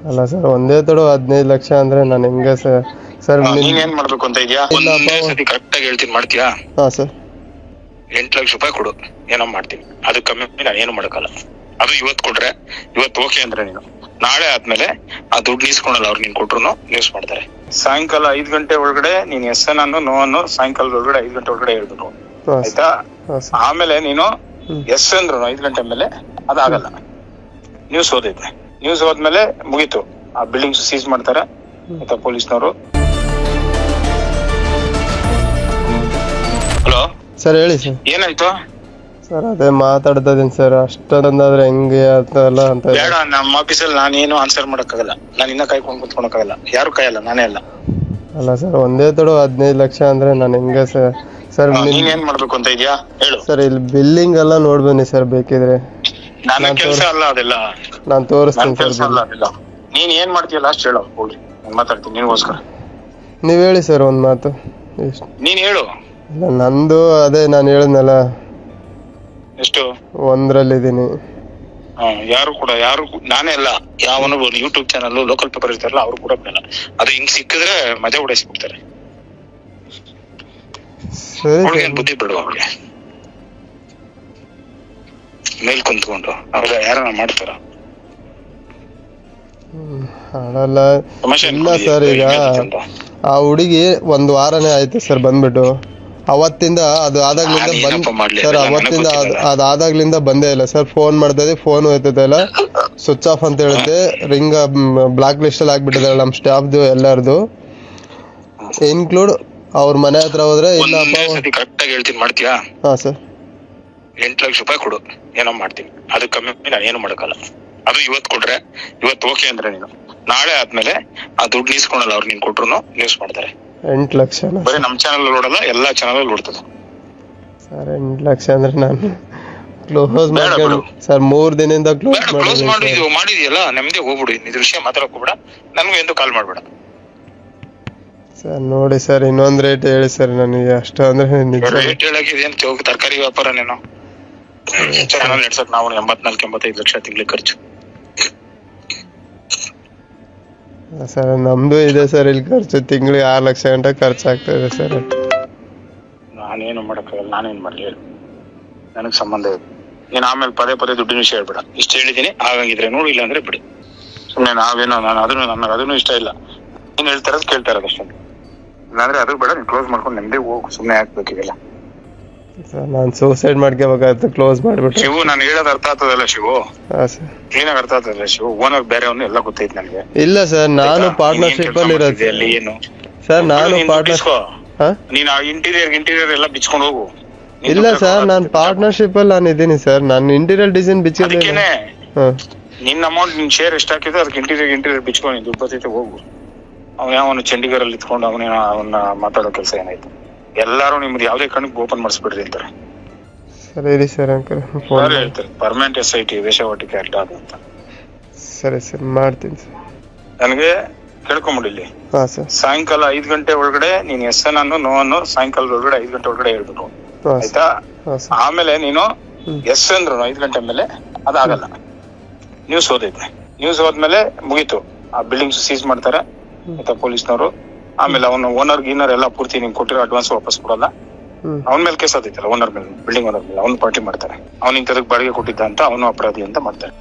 ಅಲ್ಲ ಸರ್ ಒಂದೇ ತಡ ಹದಿನೈದು ಲಕ್ಷ ಅಂದ್ರೆ ನಾನು ಹೆಂಗೆ ಸರ್? ಸರ್ ನೀನ್ ಏನ್ ಮಾಡ್ಬೇಕು ಅಂತ ಇದೆಯಾ? ಒಂದೇ. ಸತಿ ಕರೆಕ್ಟ್ ಆಗಿ ಹೇಳ್ತೀನಿ ಮಾಡ್ತೀಯಾ? ಹಾ ಸರ್. ಎಂಟ್ ಲಕ್ಷ ರೂಪಾಯಿ ಕೊಡು ಏನೋ ಮಾಡ್ತೀನಿ. ಅದು ಕಮ್ಮಿ ನಾನು ಏನು ಮಾಡಕ್ಕಲ್ಲ. ಅದು ಇವತ್ತು ಕೊಟ್ರೆ ಇವತ್ತು ಓಕೆ ಅಂದ್ರೆ ನೀನು. ನಾಳೆ ಆದ್ಮೇಲೆ ಆ ದುಡ್ಡು ನೀಸ್ಕೊಳಲ್ಲ ಅವ್ರು ನೀನ್ ಕೊಟ್ರು ನ್ಯೂಸ್ ಮಾಡ್ತಾರೆ. ಸಾಯಂಕಾಲ ಐದ್ ಗಂಟೆ ಒಳಗಡೆ ನೀನ್ ಎಸ್ ಎನ್ ಅನ್ನು ನೋ ಅನ್ನು ಸಾಯಂಕಾಲದ ಒಳಗಡೆ ಐದ್ ಗಂಟೆ ಒಳಗಡೆ ಹೇಳ್ಬೇಕು ಹಾಂ ಆಯ್ತಾ? ಹಾಂ ಸರ್. ಆಮೇಲೆ ನೀನು ಹ್ಮ್. ಎಸ್ ಅಂದ್ರು ಐದ್ ಗಂಟೆ ಮೇಲೆ ಅದಾಗಲ್ಲ. ನ್ಯೂಸ್ ಓದೈತೆ. ನ್ಯೂಸ್ ಹೋದ್ಮೇಲೆ ಮುಗೀತು. ಆ ಬಿಲ್ಡಿಂಗ್ಸ್ ಸೀಸ್ ಮಾಡ್ತಾರೆ ಆಯ್ತಾ ಪೊಲೀಸ್ನವರು. ಹಲೋ? ಸರ್ ಹೇಳಿ ಸರ್. ಏನಾಯ್ತು? ಸರ್ ಅದೇ ಮಾತಾಡ್ತಾ ಇದೀನಿ ಸರ್. ಅಷ್ಟೊಂದಾದ್ರೆ ಹೆಂಗೆ ಅಂತಲ್ಲ ಅಂತ ಬೇಡ ನಮ್ಮ ಆಫೀಸಲ್ಲಿ ನಾನೇನು ಆನ್ಸರ್ ಮಾಡಕ್ಕಾಗಲ್ಲ. ನಾನು ಇನ್ನ ಕಾಯ್ಕೊಂಡು ಕುತ್ಕೊಳಕ್ಕಾಗಲ್ಲ. ಯಾರು ಕಾಯಲ್ಲ? ನಾನೇ ಅಲ್ಲ. ಅಲ್ಲ ಸರ್ ಒಂದೇ ತಡ ಹದಿನೈದು ಲಕ್ಷ ಅಂದ್ರೆ ನಾನು ಹೆಂಗೆ ಸರ್? ಸರ್ ನೀನ್ ಏನ್ ಮಾಡ್ಬೇಕು ಅಂತ ಇದೆಯಾ? ಹೇಳು. ಸರ್ ಇಲ್ಲಿ ಬಿಲ್ಲಿಂಗ್ ಎಲ್ಲ ನೋಡ್ಬನ್ನಿ ಸರ್ ಬೇಕಿದ್ರೆ. ನನ್ನ ನಾನ್ ಕೆಲಸ ಅಲ್ಲ ಅದೆಲ್ಲ. ನಾನು ನನ್ನ ತೋರಿಸ್ತೀನಿ ಕೆಲಸ ಸರ್ ಅಲ್ಲ ಅದೆಲ್ಲ. ನೀನ್ ಏನ್ ಮಾಡ್ತೀಯ ಲಾಸ್ಟ್ ಹೇಳು ಹೋಗಿ ನಾನು ಮಾತಾಡ್ತೀನಿ ನಿನ್ಗೋಸ್ಕರ. ನೀವು ಹೇಳಿ ಸರ್ ಒಂದು ಮಾತು. ಎಷ್ಟು ನೀನ್ ಹೇಳು. ಇಲ್ಲ ನಂದು ಅದೇ ನಾನು ಹೇಳಿದ್ನಲ್ಲ. ಎಷ್ಟು? ಒಂದ್ರಲ್ಲಿದ್ದೀನಿ. ಹಾ, ಯಾರು ಕೂಡ ಯಾರು ಕೂ- ನಾನೇ ಅಲ್ಲ. ಯಾವನು ಯೂಟ್ಯೂಬ್ ಚಾನಲ್ ಲೋಕಲ್ ಪೇಪರ್ ಇರ್ತಾರಲ್ಲ ಅವ್ರು ಕೂಡ ಬೇಡ. ಅದು ಹಿಂಗ್ ಸಿಕ್ಕಿದ್ರೆ ಮಜಾ ಉಡಾಯಿಸ್ಬಿಡ್ತಾರೆ ಸರಿ ಅವ್ಳಿಗೆ ಸರ್. ಬುದ್ಧಿ ಬಿಡುವ ಅವ್ಳಿಗೆ? ಮೇಲ್ ಕುಂತ್ಕೊಂಡು. ಅವಾಗ ಯಾರನ್ನ ಮಾಡ್ತಾರ? ಇಲ್ಲ ಸರ್ ಈಗ ಆ ಹುಡುಗಿ ಒಂದ್ ವಾರನೇ ಆಯ್ತು ಸರ್ ಬಂದ್ಬಿಟ್ಟು. ಅವತ್ತಿಂದ ಅದು ಆದಾಗ್ಲಿಂದ ಬಂದ್ ಸರ್ ಅವತ್ತಿಂದ ಅದ್- ಆದಾಗ್ಲಿಂದ ಬಂದೇ ಇಲ್ಲ ಸರ್. ಫೋನ್ ಮಾಡ್ತಾ ಇದ್ದೀವಿ ಫೋನ್ ಹೋಯ್ತದೆ ಇಲ್ಲ ಸ್ವಿಚ್ ಆಫ್ ಅಂತ ಹೇಳಿದ್ದೆ. ರಿಂಗ್ ಬ್ಲಾಕ್ ಲಿಸ್ಟ್ ಅಲ್ಲಿ ಆಗ್ಬಿಟ್ಟಿದೆ ನಮ್ಮ ಸ್ಟಾಫ್ದು ಎಲ್ಲರದು. ಇನ್ಕ್ಲೂಡ್ ಅವ್ರ ಮನೆ ಹತ್ರ ಹೋದ್ರೆ ಇಲ್ಲ ಒಂದೇ ಸತಿ ಕರೆಕ್ಟ್ ಆಗಿ ಹೇಳ್ತೀನಿ ಮಾಡ್ತೀಯಾ? ಹಾ ಸರ್. ಎಂಟ್ ಲಕ್ಷ ರೂಪಾಯಿ ಕೊಡು ಏನೋ ಮಾಡ್ತೀನಿ. ಅದು ಕಮ್ಮಿ ನಾನು ಏನು ಮಾಡೋಕ್ಕಲ್ಲ ಅದು ಇವತ್ತು ಕೊಟ್ರೆ ಇವತ್ತು ಓಕೆ ಅಂದ್ರೆ ನೀನು. ನಾಳೆ ಆದ್ಮೇಲೆ ಆ ದುಡ್ಡು ನೀಸ್ಕೊಳಲ್ಲ ಅವ್ರು ನೀನ್ ಕೊಟ್ರು ನ್ಯೂಸ್ ಮಾಡ್ತಾರೆ. ಎಂಟು ಲಕ್ಷ ಬರೀ ನಮ್ ಚಾನಲ್ ನೋಡಲ್ಲ ಎಲ್ಲಾ ಚಾನಲ್ ನೋಡ್ತದೆ. ಸರ್ ಎಂಟು ಲಕ್ಷ ಅಂದ್ರೆ ನಾನು ಕ್ಲೋಸ್ ಮಾಡ್ಕೊಂಡು ಸರ್ ಮೂರ್ ದಿನದಿಂದ ಕ್ಲೋಸ್ ಕ್ಲೋಸ್ ಮಾಡಿದ್ವಿ ಮಾಡಿದ್ಯಲ್ಲ ನೆಮ್ಮದಿ ಹೋಗ್ಬಿಡು. ಇದ್ರ ವಿಷಯ ಮಾತಾಡಕ್ ಹೋಗ್ಬೇಡ. ನನಗೂ ಎಂದು ಕಾಲ್ ಮಾಡ್ಬೇಡ. ಸರ್ ನೋಡಿ ಸರ್ ಇನ್ನೊಂದ್ ರೇಟ್ ಹೇಳಿ ಸರ್ ನನಗೆ. ಅಷ್ಟು ಅಂದ್ರೆ ನಿಜ. ರೇಟ್ ಹೇಳಕ್ಕೆ ಇದೇನು ತರಕಾರಿ ವ್ಯಾಪಾರ ನೀನು? ಚಾನಲ್ ನಡ್ಸಕ್ ನಾವು ಎಂಬತ್ನಾಲ್ಕು ಎಂಬತ್ತೈದು ಲಕ್ಷ ತಿಂಗಳಿಗೆ ಖರ್ಚು. ಸರ್ ನಮ್ದು ಇದೆ ಸರ್ ಇಲ್ಲಿ ಖರ್ಚು. ತಿಂಗಳಿಗೆ ಆರು ಲಕ್ಷ ಗಂಟೆ ಇದೆ ಸರ್. ನಾನೇನು ಮಾಡಕ್ಕಾಗಲ್ಲ ನಾನೇನ್ ಮಾಡಲಿ ಹೇಳು. ನನಗ್ ಸಂಬಂಧ ಇದೆ ನೀನು ಆಮೇಲೆ ಪದೇ ಪದೇ ದುಡ್ಡಿನ ವಿಷಯ ಹೇಳ್ಬೇಡ. ಇಷ್ಟ ಹೇಳಿದ್ದೀನಿ ಹಾಗಾಗಿದ್ರೆ ನೋಡು ಇಲ್ಲ ಅಂದ್ರೆ ಬಿಡಿ. ಸುಮ್ಮನೆ ನಾವೇನೋ ನಾನು ಅದನ್ನು ನನಗೆ ಅದನ್ನು ಇಷ್ಟ ಇಲ್ಲ. ನೀನು ಹೇಳ್ತಾರದು ಕೇಳ್ತಾ ಇರೋದು ಅಷ್ಟೇ. ಇಲ್ಲಾಂದ್ರೆ ಅದು ಬೇಡ ನೀನು ಕ್ಲೋಸ್ ಮಾಡ್ಕೊಂಡು ನೆಮ್ಮದಿ ಹೋಗು. ಸುಮ್ಮನೆ ಹಾಕ್ಬೇಕಿಲ್ಲ ಸರ್ ನಾನು ಸೂಸೈಡ್ ಮಾಡ್ಕೋಬೇಕಾಯ್ತು ಕ್ಲೋಸ್ ಮಾಡ್ಬಿಟ್ಟು. ಶಿವು ನಾನು ಹೇಳೋದು ಅರ್ಥ ಆಗ್ತದಲ್ಲ ಶಿವು? ಹಾಂ ಸರ್ ಕ್ಲೀನಾಗಿ ಅರ್ಥ ಆಗ್ತದಲ್ಲ ಶಿವು? ಓನರ್ ಬೇರೆಯವನು ಎಲ್ಲ ಗೊತ್ತೈತೆ ನನಗೆ. ಇಲ್ಲ ಸರ್ ನಾನು? ಪಾರ್ಟ್ನರ್ಶಿಪ್ ಅಲ್ಲಿ ಇರೋದು. ಅಲ್ಲಿ? ಏನು? ಸರ್ ನಾನು ನೀನ್ ಪಾರ್ಟ್ನರ್. ಹಾಂ? ನೀನ್ ಇಂಟೀರಿಯರ್ ಇಂಟೀರಿಯರ್ ಎಲ್ಲ ಬಿಚ್ಕೊಂಡು ಹೋಗು. ಇಲ್ಲ ಸರ್ ನಾನು ಪಾರ್ಟ್ನರ್ಶಿಪ್ ಅಲ್ಲಿ ನಾನು ಇದ್ದೀನಿ ಸರ್ ನಾನು ಇಂಟೀರಿಯರ್ ಡಿಸೈನ್ ಬಿಚ್ಚಿದ್ದೀನಿ ಅದಕ್ಕೇನೆ. ಹಾಂ. ನಿನ್ನ ಅಮೌಂಟ್ ನಿನ್ ಶೇರ್ ಎಷ್ಟು ಹಾಕಿದ್ರೆ ಅದಕ್ಕೆ ಇಂಟೀರಿಯರ್ ಇಂಟೀರಿಯರ್ ಬಿಚ್ಕೊಂಡು ದುಡ್ಡು ಬರ್ತೈತೆ ಹೋಗು. ಅವ್ನ ಯಾವನು ಚಂಡೀಗರಲ್ಲಿ ಇತ್ಕೊಂಡು ಅವನೇನ ಅವನ್ನ ಮಾತಾಡೋ ಕೆಲಸ ಏನಾಯ್ತು? ಎಲ್ಲಾರು ನಿಮ್ದು ಯಾವ್ದೇ ಕಣ್ಣಿಗೆ ಓಪನ್ ಮಾಡಿಸ್ಬಿಡ್ರಿ ಅಂತಾರೆ. ಸರಿ ಇರಿ ಸರ್ ಅಂಕಲ್ ಹೇಳ್ತಾರೆ ಪರ್ಮನೆಂಟ್ ಎಸ್ ಐ ಟಿ ವೇಷವಾಟಿಕೆ ಅಡ್ಡ ಅದು ಅಂತ. ಸರಿ ಸರ್ ಮಾಡ್ತೀನಿ ಸರ್. ನನಗೆ ಕೇಳ್ಕೊಂಬಿಡಿಲ್ಲಿ ಹಾಂ ಸರ್. ಸಾಯಂಕಾಲ ಐದ್ ಗಂಟೆ ಒಳಗಡೆ ನೀನ್ ಎಸ್ ಎನ್ ಅನ್ನು ನೋ ಅನ್ನು ಸಾಯಂಕಾಲದ ಒಳಗಡೆ ಐದ್ ಗಂಟೆ ಒಳಗಡೆ ಹೇಳ್ಬೇಕು ಹಾಂ ಸರ್. ಆಯ್ತಾ? ಹಾಂ ಸರ್. ಆಮೇಲೆ ನೀನು ಹ್ಮ್. ಎಸ್ ಅಂದ್ರು ಐದ್ ಗಂಟೆ ಮೇಲೆ ಅದಾಗಲ್ಲ. ನ್ಯೂಸ್ ಓದೈತೆ. ನ್ಯೂಸ್ ಹೋದ್ಮೇಲೆ ಮುಗೀತು. ಆ ಬಿಲ್ಡಿಂಗ್ಸ್ ಸೀಸ್ ಮಾಡ್ತಾರೆ. ಆಯ್ತಾ ಪೊಲೀಸ್ನವರು? ಆಮೇಲೆ ಅವನು ಓನರ್ ಗೀನರ್ ಎಲ್ಲ ಪೂರ್ತಿ ನಿಮ್ಗೆ ಕೊಟ್ಟಿರೋ ಅಡ್ವಾನ್ಸ್ ವಾಪಸ್ ಕೊಡಲ್ಲ. ಅವನ ಮೇಲೆ ಕೇಸ್ ಆದಿತ್ತಲ್ಲ ಓನರ್ ಮೇಲೆ ಬಿಲ್ಡಿಂಗ್ ಓನರ್ ಮೇಲೆ ಅವ್ನು ಪಾರ್ಟಿ ಮಾಡ್ತಾರೆ. ಅವ್ನು ಇಂಥದಕ್ಕೆ ಬಾಡಿಗೆ ಕೊಟ್ಟಿದ್ದ ಅಂತ ಅವನು ಅಪರಾಧಿ ಅಂತ ಮಾಡ್ತಾರೆ.